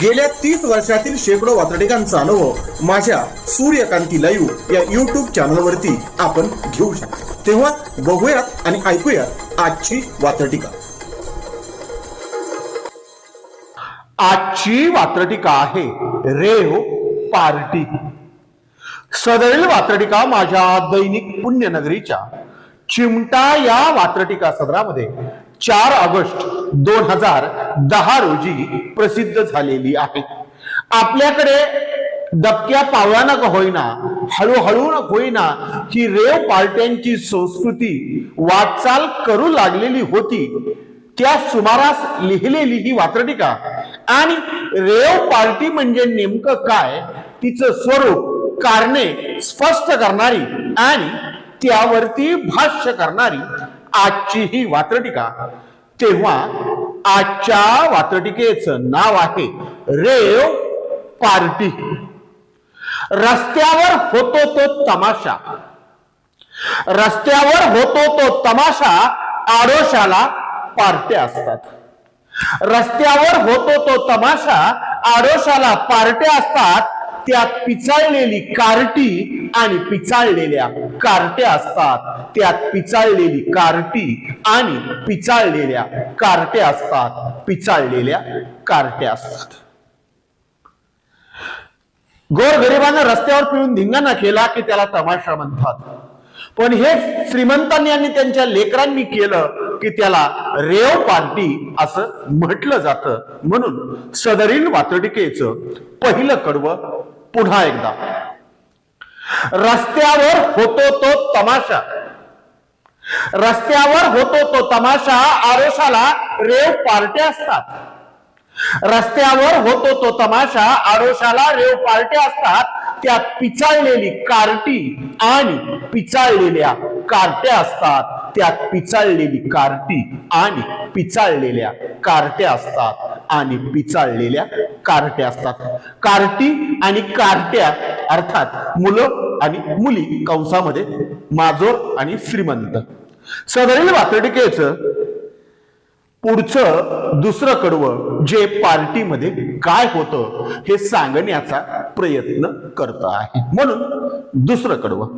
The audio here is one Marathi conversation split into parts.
गेल्या तीस वर्षातील शेकडो वातडिकांचा अनुभव माझ्या सूर्यकांती लाईव्ह या युट्यूब चॅनलवरती आपण घेऊ शकतो. तेव्हा बघूयात आणि ऐकूयात आजची वातडिका आजची वात्रटिका आहे रेव पार्टी. सदैल वात्रटिका माझ्या दैनिक पुण्यनगरीच्या चिमटा या वात्रटिका सदरामध्ये चार ऑगस्ट दोन हजार दहा रोजी प्रसिद्ध झालेली आहे. आपल्याकडे दबक्या पावलाना का होईना हळूहळू न होईना ही रेव पार्ट्यांची संस्कृती वाटचाल करू लागलेली होती. त्या सुमारास लिहिलेली ही वात्रटिका. आणि रेव पार्टी म्हणजे नेमकं काय तिचं स्वरूप कारणे स्पष्ट करणारी आणि त्यावरती भाष्य करणारी आजची ही वात्रटिका. तेव्हा आजच्या वात्रटिकेचं नाव आहे रेव पार्टी रस्त्यावर होतो तो तमाशा. रस्त्यावर होतो तो तमाशा आडोशाला पार्ट्या असतात. रस्त्यावर होतो तो तमाशा आडोशाला पार्ट्या असतात. त्यात पिचाळलेली कार्टी आणि पिचाळलेल्या कार्ट्या असतात. त्यात पिचाळलेली कार्टी आणि पिचाळलेल्या कार्ट्या असतात. पिचाळलेल्या कार्ट्या असतात. गोरगरिबांना रस्त्यावर पिळून धिंगाणा केला की त्याला तमाशा म्हणतात. पण हे श्रीमंतांनी आणि त्यांच्या लेकरांनी केलं की त्याला रेव पार्टी असं म्हटलं जातं. म्हणून सदरील वातडिकेचं पहिलं कडवं पुन्हा एकदा. रस्त्यावर होतो तो तमाशा. रस्त्यावर होतो तो तमाशा आरोशाला रेव पार्ट्या असतात. रस्त्यावर होतो तो तमाशा आरोशाला रेव पार्ट्या असतात. त्यात पिचाळलेली कार्टी आणि पिचाळलेल्या कार्ट्या असतात. त्यात पिचाळलेली कार्टी आणि पिचाळलेल्या कार्ट्या असतात आणि पिचाळलेल्या कार्ट्या असतात. कार्टी आणि कार्ट्या अर्थात मुलं आणि मुली कंसामध्ये माजोर आणि श्रीमंत. सदरील वातडिकेचं पुढचं दुसरं कडवं जे पार्टीमध्ये काय होतं हे सांगण्याचा प्रयत्न करत आहे. म्हणून दुसरं कडवं.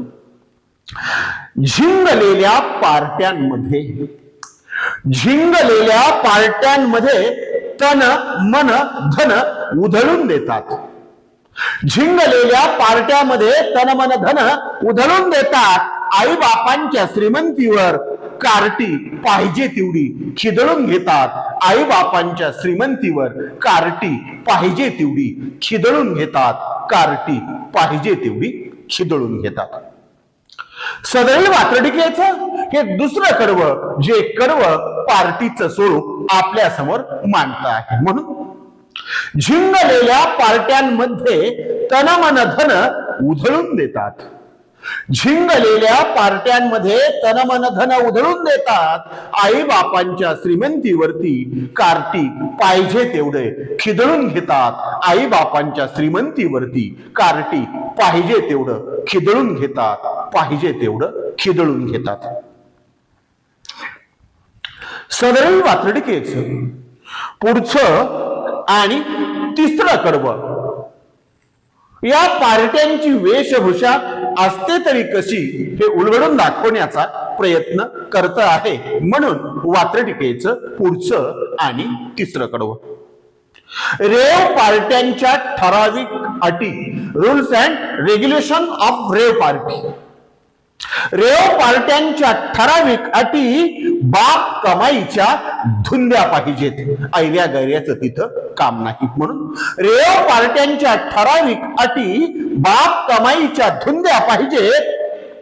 झिंगलेल्या पार्ट्यांमध्ये झिंगलेल्या पार्ट्यांमध्ये तन मन धन उधळून देतात. झिंगलेल्या पार्ट्यामध्ये तन मन धन उधळून देतात आई बापांच्या श्रीमंतीवर. कार्टी पाहिजे तेवढी खिदळून घेतात. आई बापांच्या श्रीमंतीवर कार्टी पाहिजे तेवढी खिदळून घेतात. कार्टी पाहिजे तेवढी खिदळून घेतात. सदैव वात्रडिकेचं हे दुसरं कडवं जे कडवं पार्टीचं स्वरूप आपल्यासमोर मांडत आहे. म्हणून झिंगलेल्या पार्ट्यांमध्ये तनमन धन उधळून देतात. झिंगलेल्या पार्ट्यांमध्ये तनमन धन उधळून देतात. आई बापांच्या श्रीमंतीवरती कार्टी पाहिजे तेवढे खिदळून घेतात. आई बापांच्या श्रीमंतीवरती कार्टी पाहिजे तेवढं खिदळून घेतात. पाहिजे तेवढं खिदळून घेतात. सदैव वातडकेच पुढचं आणि तिसरं कडवं या पार्ट्यांची वेशभूषा असते तरी कशी हे उलगडून दाखवण्याचा प्रयत्न करत आहे. म्हणून वात्रटिकेचं पुढचं आणि तिसरं कडवं. रेव पार्ट्यांच्या ठराविक अटी rules and regulation of rave party rave पार्ट्यांच्या ठराविक अटी बाप कमाईच्या धुंद्या पाहिजेत ऐल्या गैऱ्याचं तिथं काम नाही म्हणून. रेव पार्ट्यांच्या ठराविक अटी बाप कमाईच्या धुंद्या पाहिजेत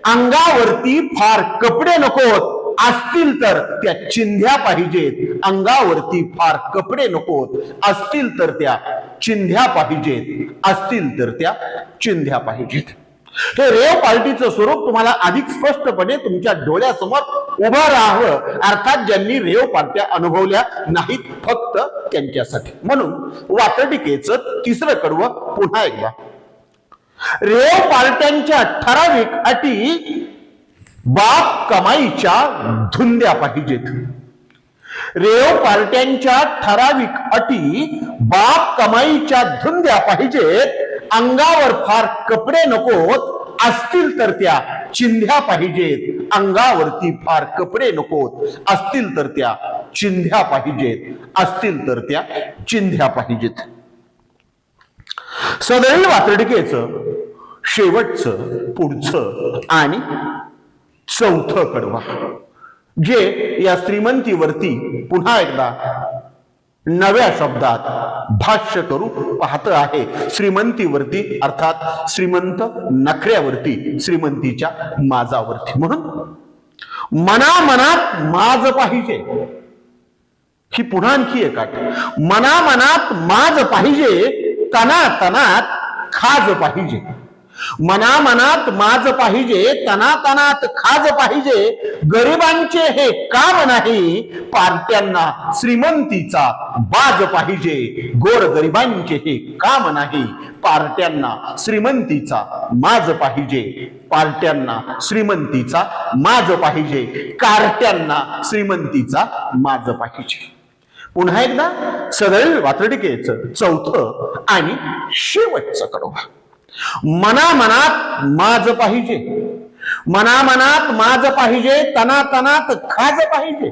अंगावरती फार कपडे नकोत. असतील तर त्या चिंध्या पाहिजेत अंगावरती फार कपडे नकोत. असतील तर त्या चिंध्या पाहिजेत असतील तर त्या चिंध्या पाहिजेत हे रेव पार्टीचं स्वरूप तुम्हाला अधिक स्पष्टपणे तुमच्या डोळ्यासमोर उभं राहावं. अर्थात ज्यांनी रेव पार्ट्या अनुभवल्या नाहीत फक्त त्यांच्यासाठी. म्हणून वातटिकेचं तिसरं कडवं पुन्हा एकदा. रेव पार्ट्यांच्या ठराविक अटी बाप कमाईच्या धुंद्या पाहिजेत. रेव पार्ट्यांच्या ठराविक अटी बाप कमाईच्या धुंद्या पाहिजेत. अंगावर फार कपडे नकोत असतील तर त्या चिंध्या पाहिजेत. अंगावरती फार कपडे नकोत असतील तर त्या चिंध्या पाहिजेत. असतील तर त्या चिंध्या पाहिजेत. सदैव वातडिकेचं शेवटचं पुढचं आणि चौथं कडवा. जे या श्रीमंतीवरती पुन्हा एकदा नव्या शब्दात भाष्य करू पाहत आहे. श्रीमंतीवरती अर्थात श्रीमंत नखऱ्यावरती श्रीमंतीच्या माजावरती. म्हणून मनामनात माज पाहिजे. ही पुन्हा आणखी एक अट मनामनात माज पाहिजे तना तनात खाज पाहिजे. मना मनात माज पाहिजे तना तनात खाज पाहिजे गरिबांचे हे काम नाही पार्ट्यांना श्रीमंतीचा बाज पाहिजे गोर गरिबांचे हे काम नाही पार्ट्यांना श्रीमंतीचा माज पाहिजे पार्ट्यांना श्रीमंतीचा माज पाहिजे कार्ट्यांना श्रीमंतीचा माज पाहिजे. पुन्हा एकदा सदैव वातडिकेचं चौथं आणि शेवटचं कडवा. मनामनात माज पाहिजे. मनामनात माज पाहिजे तनातनात खाज पाहिजे.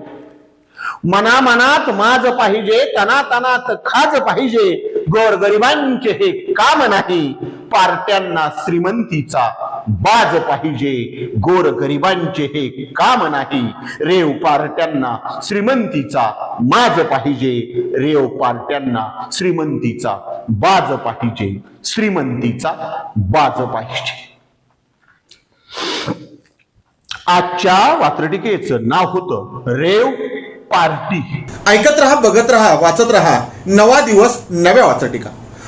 मनामनात माज पाहिजे तनातनात खाज पाहिजे. गोर गरिबांचे हे काम नाही पार्ट्यांना श्रीमंतीचा बाज पाहिजे. गोर गरिबांचे हे काम नाही. रेव पार्ट्यांना श्रीमंतीचा माज पाहिजे. रेव पार्ट्यांना श्रीमंतीचा बाज पाहिजे. श्रीमंतीचा बाज पाहिजे. आजच्या वात्रटिकेचं नाव होतं रेव पार्टी. ऐकत राहा बघत राहा वाचत राहा. नवा दिवस नव्या वाचटिका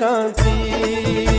कांसी